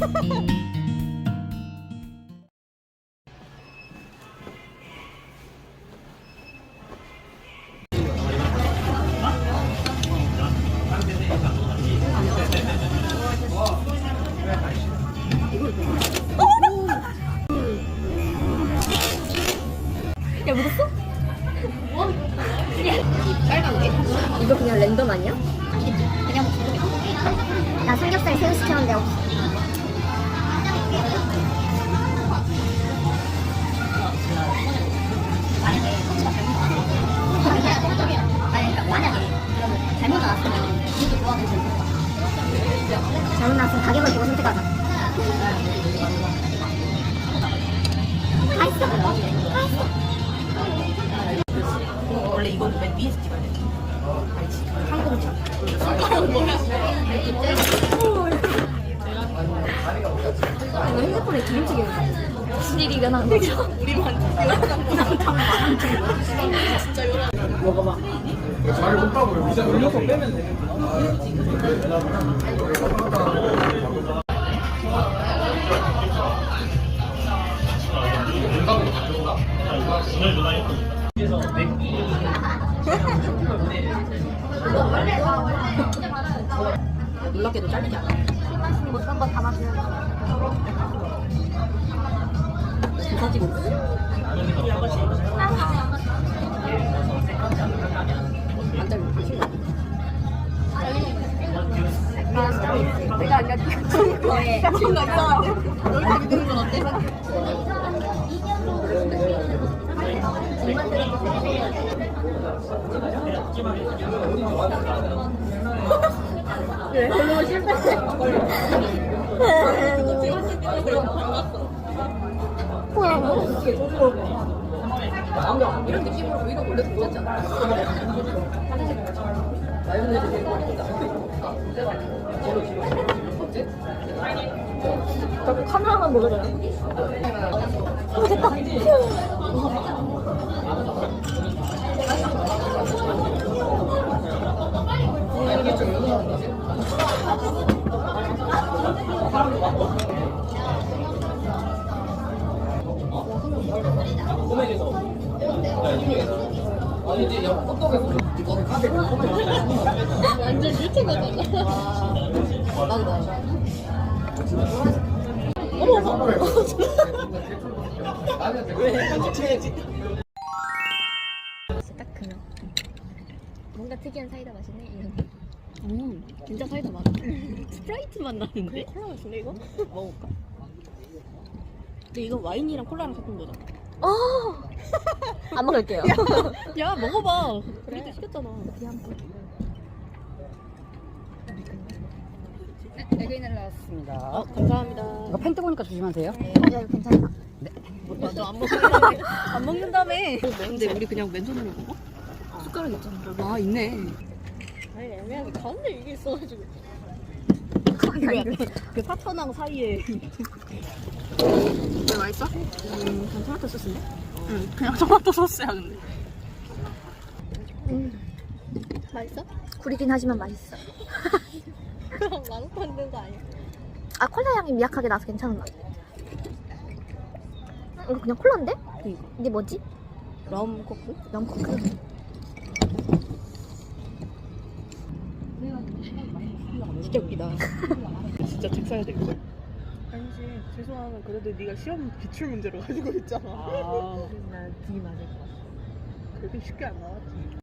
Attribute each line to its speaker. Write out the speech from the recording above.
Speaker 1: 야 묻었어? 게? 이거 그냥 랜덤 아니야?
Speaker 2: 그냥 나 삼겹살 새우 시켰는데 없어. 잘못 나왔으면 이것도 좋아하는 잘못 나왔으면 가격을 보고 선택하자. 다 있어. 다 있어.
Speaker 3: 원래 이건 맨 위에서 찍어야 돼. 항공차.
Speaker 1: 이거 핸드폰에 기름튀기 무슨 일이 일어나는 거죠?
Speaker 3: 놀랍게도 잘리지 않아.
Speaker 2: 못본 거 담아주는
Speaker 3: 기사 찍고 있 친구가 이상한데? 여기 가게 되는 건 어때?
Speaker 1: 그래 별로 실패
Speaker 3: 이런 느낌으로 우리가 원래 괜찮지 않아? 마요네즈 되게 맛있다.
Speaker 1: 자꾸 카메라만 보더라고
Speaker 3: 완전 유튜버잖아. 나도 나.
Speaker 1: 딱 그냥 뭔가 특이한 사이다 맛이네 이런
Speaker 3: 음, 진짜 사이다 맛. 스프라이트 맛 나는데? 콜라 맛인데 이거? 먹어볼까? 근데 이거 와인이랑 콜라랑 섞은 거잖아.
Speaker 1: 안 먹을게요
Speaker 3: 야 먹어봐. 그래 시켰잖아.
Speaker 4: 에그인을 나왔습니다.
Speaker 3: 어, 감사합니다.
Speaker 4: 이거 펜 뜨거우니까 조심하세요.
Speaker 2: 야 이거 괜찮다.
Speaker 3: 맞아 안 먹는다며. 안 먹는다며. 근데 우리 그냥 맨손으로 먹어? 숟가락 있잖아.
Speaker 4: 아 있네.
Speaker 3: 아니 애매하게 가운데 이게 있어가지고. 그 파천왕 사이에.
Speaker 1: 왜 맛있어?
Speaker 3: 음, 그냥 토마토 소스인데? 응, 그냥 토마토 소스야 근데.
Speaker 2: 맛있어?
Speaker 1: 구리긴 하지만 맛있어
Speaker 3: 그럼 맛없 만든 거 아니야?
Speaker 1: 아 콜라 향이 미약하게 나서 괜찮은 것 같아 음, 이거 그냥 콜라인데?
Speaker 3: 그니까.
Speaker 1: 이게 뭐지?
Speaker 3: 럼 코크?
Speaker 1: 럼코크
Speaker 3: 진짜 웃기다. 진짜 책 사야 될걸.
Speaker 5: 아니지 죄송하면 그래도 네가 시험 기출 문제로 가지고 있잖아
Speaker 3: 아, 나 되게 맞을 것 같아.
Speaker 5: 그렇게 쉽게 안 나왔지